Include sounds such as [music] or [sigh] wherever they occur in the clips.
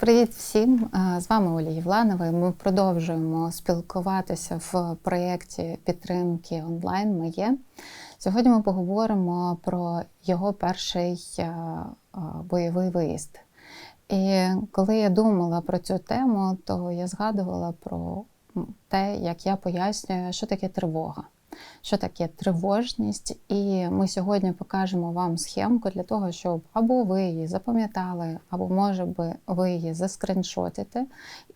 Привіт всім! Е, З вами Оля Євланова. Ми продовжуємо спілкуватися в проєкті підтримки онлайн. Ми є. Сьогодні ми поговоримо про його перший е, е, бойовий виїзд. І коли я думала про цю тему, то я згадувала про те, як я пояснюю, що таке тривога що таке тривожність, і ми сьогодні покажемо вам схемку для того, щоб або ви її запам'ятали, або, може би, ви її заскриншотите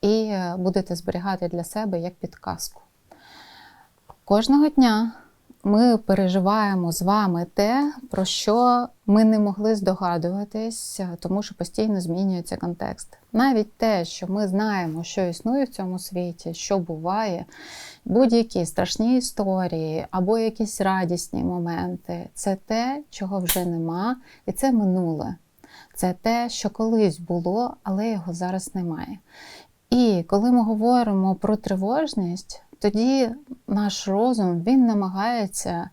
і будете зберігати для себе як підказку. Кожного дня ми переживаємо з вами те, про що ми не могли здогадуватись, тому що постійно змінюється контекст. Навіть те, що ми знаємо, що існує в цьому світі, що буває, будь-які страшні історії або якісь радісні моменти це те, чого вже нема, і це минуле. Це те, що колись було, але його зараз немає. І коли ми говоримо про тривожність, тоді наш розум він намагається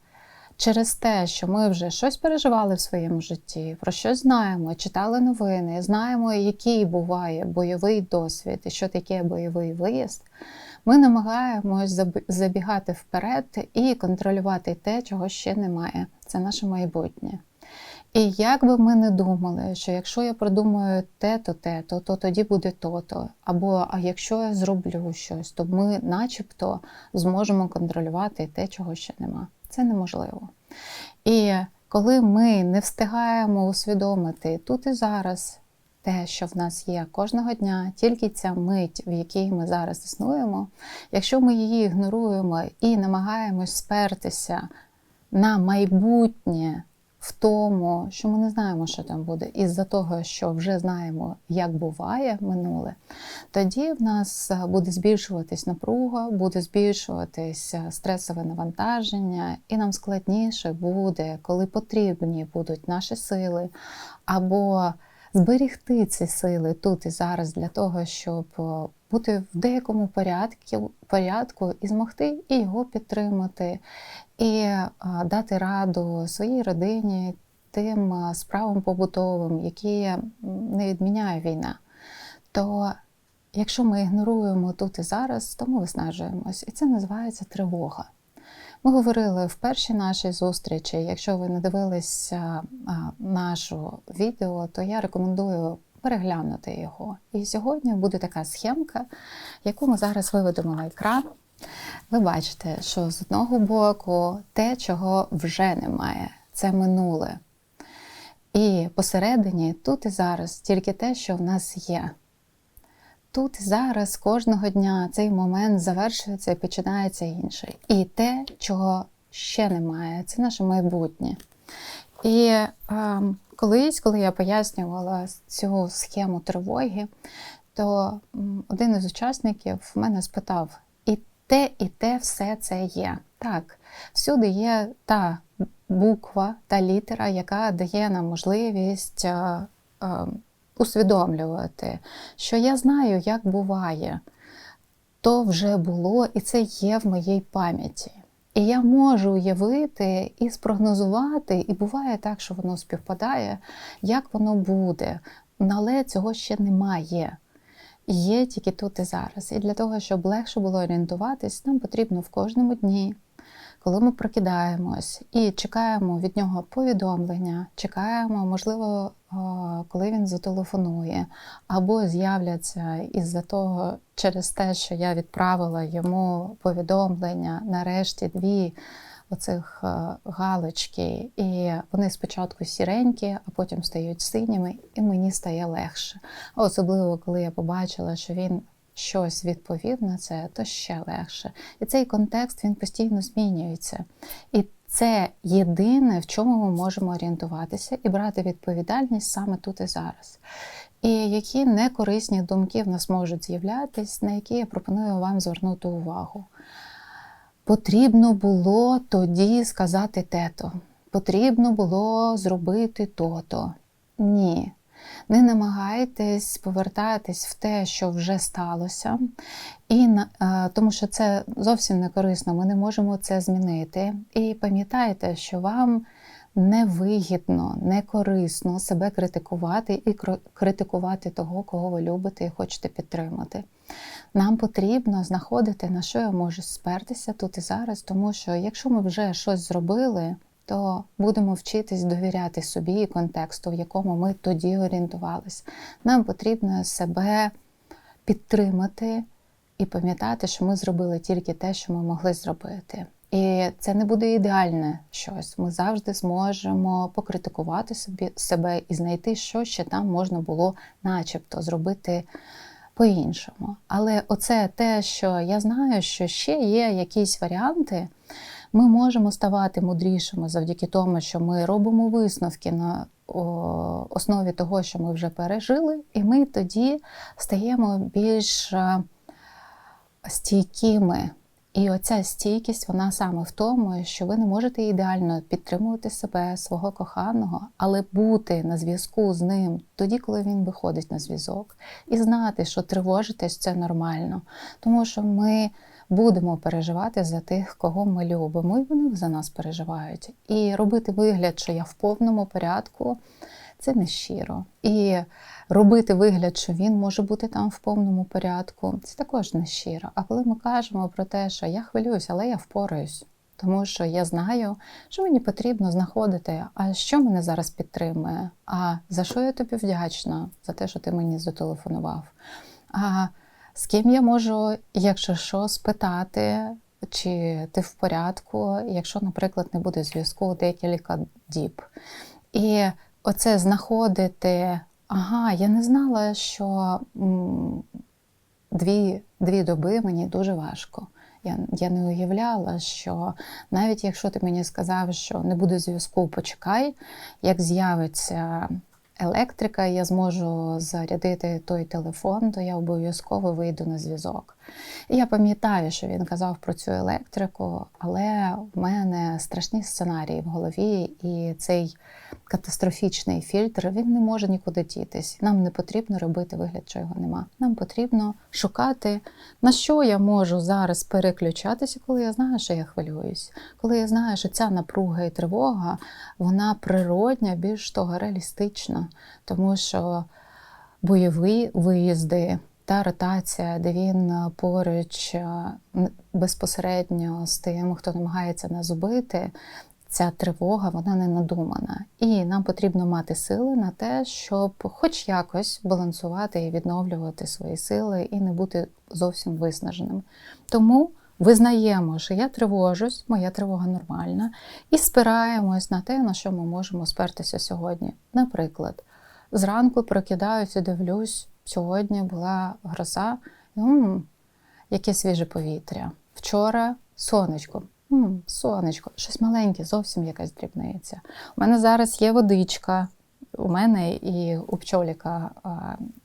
через те, що ми вже щось переживали в своєму житті, про щось знаємо, читали новини, знаємо, який буває бойовий досвід і що таке бойовий виїзд. Ми намагаємось забігати вперед і контролювати те, чого ще немає. Це наше майбутнє. І як би ми не думали, що якщо я продумаю те-то, те-то, то тоді буде то-то. Або а якщо я зроблю щось, то ми начебто зможемо контролювати те, чого ще нема. Це неможливо. І коли ми не встигаємо усвідомити тут і зараз те, що в нас є кожного дня, тільки ця мить, в якій ми зараз існуємо, якщо ми її ігноруємо і намагаємось спертися на майбутнє в тому, що ми не знаємо, що там буде, із-за того, що вже знаємо, як буває минуле, тоді в нас буде збільшуватись напруга, буде збільшуватись стресове навантаження, і нам складніше буде, коли потрібні будуть наші сили, або зберігти ці сили тут і зараз для того, щоб бути в деякому порядку порядку і змогти і його підтримати, і дати раду своїй родині тим справам побутовим, які не відміняє війна. То якщо ми ігноруємо тут і зараз, то ми виснажуємось. І це називається тривога. Ми говорили в першій нашій зустрічі. Якщо ви не дивилися нашу відео, то я рекомендую переглянути його. І сьогодні буде така схемка, яку ми зараз виведемо на екран. Ви бачите, що з одного боку те, чого вже немає, це минуле. І посередині тут і зараз тільки те, що в нас є. Тут і зараз кожного дня цей момент завершується і починається інший. І те, чого ще немає, це наше майбутнє. І е, колись, коли я пояснювала цю схему тривоги, то один із учасників мене спитав: і те, і те все це є. Так, всюди є та буква, та літера, яка дає нам можливість. Е, е, усвідомлювати, що я знаю, як буває, то вже було, і це є в моїй пам'яті. І я можу уявити і спрогнозувати, і буває так, що воно співпадає, як воно буде. Але цього ще немає. Є тільки тут і зараз. І для того, щоб легше було орієнтуватись, нам потрібно в кожному дні коли ми прокидаємось і чекаємо від нього повідомлення, чекаємо, можливо, коли він зателефонує, або з'являться із-за того, через те, що я відправила йому повідомлення, нарешті дві. Оцих галочки, і вони спочатку сіренькі, а потім стають синіми, і мені стає легше. Особливо, коли я побачила, що він щось відповів на це, то ще легше. І цей контекст він постійно змінюється. І це єдине, в чому ми можемо орієнтуватися і брати відповідальність саме тут і зараз. І які некорисні думки в нас можуть з'являтися, на які я пропоную вам звернути увагу. Потрібно було тоді сказати те-то. Потрібно було зробити то-то. Ні. Не намагайтесь повертатись в те, що вже сталося, і е, тому що це зовсім не корисно, ми не можемо це змінити. І пам'ятайте, що вам невигідно, не корисно себе критикувати і критикувати того, кого ви любите і хочете підтримати. Нам потрібно знаходити, на що я можу спертися тут і зараз, тому що якщо ми вже щось зробили, то будемо вчитись довіряти собі і контексту, в якому ми тоді орієнтувалися. Нам потрібно себе підтримати і пам'ятати, що ми зробили тільки те, що ми могли зробити. І це не буде ідеальне щось. Ми завжди зможемо покритикувати собі себе і знайти, що ще там можна було, начебто, зробити по-іншому. Але оце те, що я знаю, що ще є якісь варіанти, ми можемо ставати мудрішими завдяки тому, що ми робимо висновки на основі того, що ми вже пережили, і ми тоді стаємо більш е, стійкими. І оця стійкість, вона саме в тому, що ви не можете ідеально підтримувати себе, свого коханого, але бути на зв'язку з ним тоді, коли він виходить на зв'язок, і знати, що тривожитись це нормально, тому що ми будемо переживати за тих, кого ми любимо, і вони за нас переживають. І робити вигляд, що я в повному порядку, це не щиро. І робити вигляд, що він може бути там в повному порядку, це також не щиро. А коли ми кажемо про те, що я хвилююсь, але я впораюсь, тому що я знаю, що мені потрібно знаходити, а що мене зараз підтримує, а за що я тобі вдячна за те, що ти мені зателефонував. А з ким я можу, якщо що, спитати, чи ти в порядку, якщо, наприклад, не буде зв'язку декілька діб. І оце знаходити, ага, я не знала, що дві, дві доби мені дуже важко. Я, я не уявляла, що навіть якщо ти мені сказав, що не буде зв'язку, почекай, як з'явиться електрика, я зможу зарядити той телефон, то я обов'язково вийду на зв'язок. Я пам'ятаю, що він казав про цю електрику, але в мене страшні сценарії в голові, і цей катастрофічний фільтр він не може нікуди дітись. Нам не потрібно робити вигляд, що його нема. Нам потрібно шукати, на що я можу зараз переключатися, коли я знаю, що я хвилююсь, коли я знаю, що ця напруга і тривога вона природня, більш того, реалістична, тому що бойові виїзди. Та ротація, де він поруч безпосередньо з тим, хто намагається нас убити, ця тривога вона не надумана. І нам потрібно мати сили на те, щоб хоч якось балансувати і відновлювати свої сили і не бути зовсім виснаженим. Тому визнаємо, що я тривожусь, моя тривога нормальна, і спираємось на те, на що ми можемо спертися сьогодні. Наприклад, зранку прокидаюся дивлюсь, сьогодні була гроза. М-м, яке свіже повітря. Вчора сонечко. М, сонечко, щось маленьке, зовсім якась дрібниця. У мене зараз є водичка, у мене і у пчоліка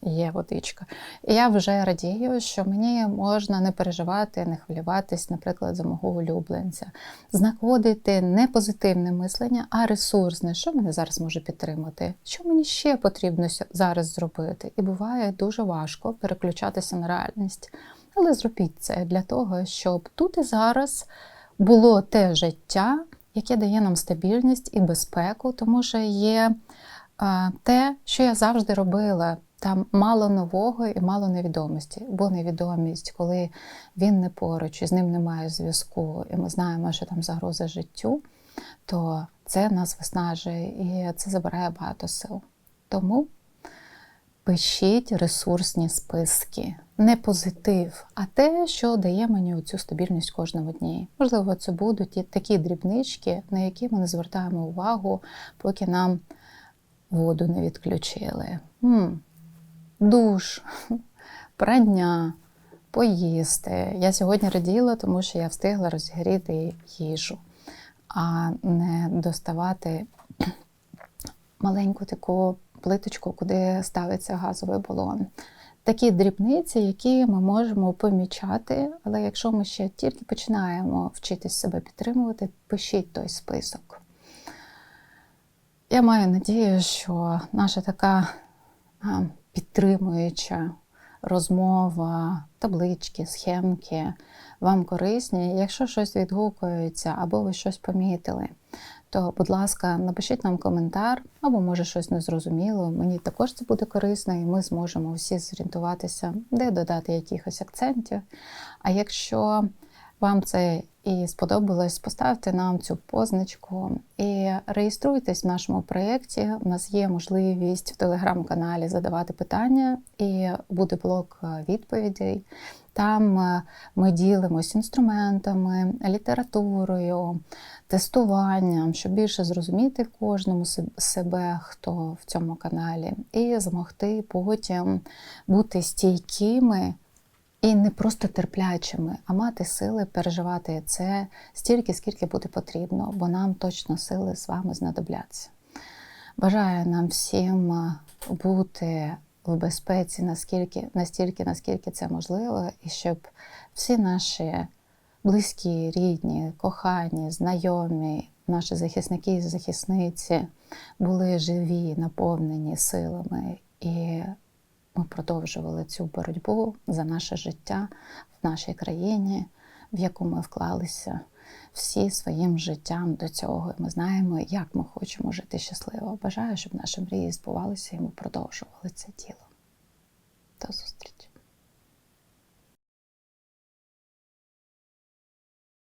є водичка. І я вже радію, що мені можна не переживати, не хвилюватись, наприклад, за мого улюбленця, знаходити не позитивне мислення, а ресурсне, що мене зараз може підтримати, що мені ще потрібно зараз зробити. І буває дуже важко переключатися на реальність. Але зробіть це для того, щоб тут і зараз було те життя, яке дає нам стабільність і безпеку, тому що є те, що я завжди робила. Там мало нового і мало невідомості, бо невідомість, коли він не поруч, і з ним немає зв'язку, і ми знаємо, що там загроза життю, то це нас виснажує і це забирає багато сил. Тому пишіть ресурсні списки, не позитив, а те, що дає мені цю стабільність кожного дні. Можливо, це будуть такі дрібнички, на які ми не звертаємо увагу, поки нам воду не відключили. М-м, душ, [laughs] прання, поїсти. Я сьогодні раділа, тому що я встигла розігріти їжу, а не доставати [clears throat] маленьку таку плиточку, куди ставиться газовий балон. Такі дрібниці, які ми можемо помічати, але якщо ми ще тільки починаємо вчитись себе підтримувати, пишіть той список. Я маю надію, що наша така підтримуюча розмова, таблички, схемки вам корисні. Якщо щось відгукується або ви щось помітили, то, будь ласка, напишіть нам коментар або може щось незрозуміло. Мені також це буде корисно, і ми зможемо всі зорієнтуватися, де додати якихось акцентів. А якщо вам це і сподобалось, поставте нам цю позначку і реєструйтесь в нашому проєкті. У нас є можливість в телеграм-каналі задавати питання, і буде блок е, відповідей. Там е, ми ділимось інструментами, літературою, тестуванням, щоб більше зрозуміти кожному себе, хто в цьому каналі, і змогти потім бути стійкими і не просто терплячими, а мати сили переживати це стільки, скільки буде потрібно, бо нам точно сили з вами знадобляться. Бажаю нам всім бути в безпеці наскільки, настільки, наскільки це можливо, і щоб всі наші близькі, рідні, кохані, знайомі, наші захисники і захисниці були живі, наповнені силами і продовжували цю боротьбу за наше життя в нашій країні, в яку ми вклалися всі своїм життям до цього. І Ми знаємо, як ми хочемо жити щасливо. Бажаю, щоб наші мрії збувалися, і ми продовжували це діло. До зустрічі!